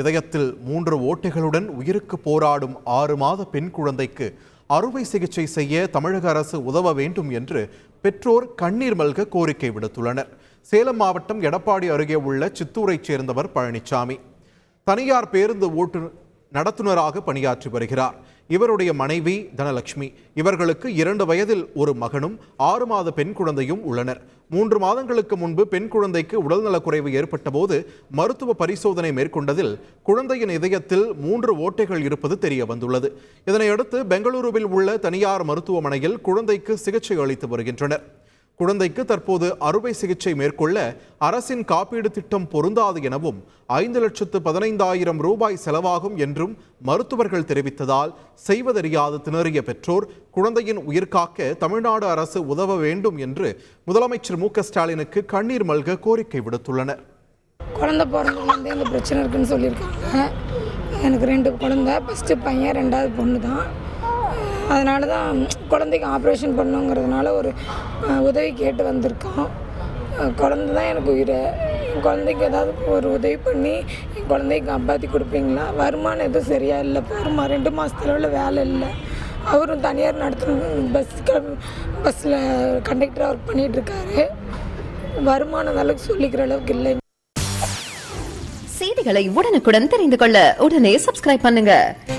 இதயத்தில் மூன்று ஓட்டைகளுடன் உயிருக்கு போராடும் ஆறு மாத பெண் குழந்தைக்கு அறுவை சிகிச்சை செய்ய தமிழக அரசு உதவ வேண்டும் என்று பெற்றோர் கண்ணீர் மல்க கோரிக்கை விடுத்துள்ளனர். சேலம் மாவட்டம் எடப்பாடி அருகே உள்ள சித்தூரைச் சேர்ந்தவர் பழனிசாமி தனியார் பேருந்து ஓட்டு நடத்துனராக பணியாற்றி வருகிறார். இவருடைய மனைவி தனலட்சுமி இவர்களுக்கு இரண்டு வயதில் ஒரு மகனும் ஆறு மாத பெண் குழந்தையும் உள்ளனர். மூன்று மாதங்களுக்கு முன்பு பெண் குழந்தைக்கு உடல்நலக்குறைவு ஏற்பட்டபோது மருத்துவ பரிசோதனை மேற்கொண்டதில் குழந்தையின் இதயத்தில் மூன்று ஓட்டைகள் இருப்பது தெரிய வந்துள்ளது இதனையடுத்து பெங்களூருவில் உள்ள தனியார் மருத்துவமனையில் குழந்தைக்கு சிகிச்சை அளித்து வருகின்றனர். குழந்தைக்கு தற்போது அறுவை சிகிச்சை மேற்கொள்ள அரசின் காப்பீடு திட்டம் பொருந்தாது எனவும் ஐந்து லட்சத்து பதினைந்தாயிரம் ரூபாய் செலவாகும் என்றும் மருத்துவர்கள் தெரிவித்ததால் செய்வதறியாது திணறிய பெற்றோர் குழந்தையின் உயிர்காக்க தமிழ்நாடு அரசு உதவ வேண்டும் என்று முதலமைச்சர் மு ஸ்டாலினுக்கு கண்ணீர் மல்க கோரிக்கை விடுத்துள்ளனர். குழந்தை பிறந்ததுலேருந்து இந்த பிரச்சனை இருக்குன்னு சொல்லியிருக்காங்க. எனக்கு ரெண்டு குழந்தை ஃபஸ்ட்டு பையன் ரெண்டாவது பொண்ணு தான் அதனால தான் குழந்தைக்கு ஆப்ரேஷன் பண்ணுங்கிறதுனால ஒரு உதவி கேட்டு வந்திருக்கோம். குழந்த தான் எனக்கு உயிர். என் குழந்தைக்கு ஏதாவது ஒரு உதவி பண்ணி என் குழந்தைக்கு காப்பாற்றி கொடுப்பீங்களா? வருமானம் எதுவும் சரியாக இல்லை. வருமா ரெண்டு மாதத்துல வேலை இல்லை. அவரும் தனியார் நடத்தும் பஸ் பஸ்ஸில் கண்டக்டராக ஒர்க் பண்ணிகிட்ருக்காரு வருமானம் அந்த அளவுக்கு சொல்லிக்கிற அளவுக்கு இல்லை. செய்திகளை உடனுக்குடன் தெரிந்து கொள்ள உடனே சப்ஸ்கிரைப் பண்ணுங்கள்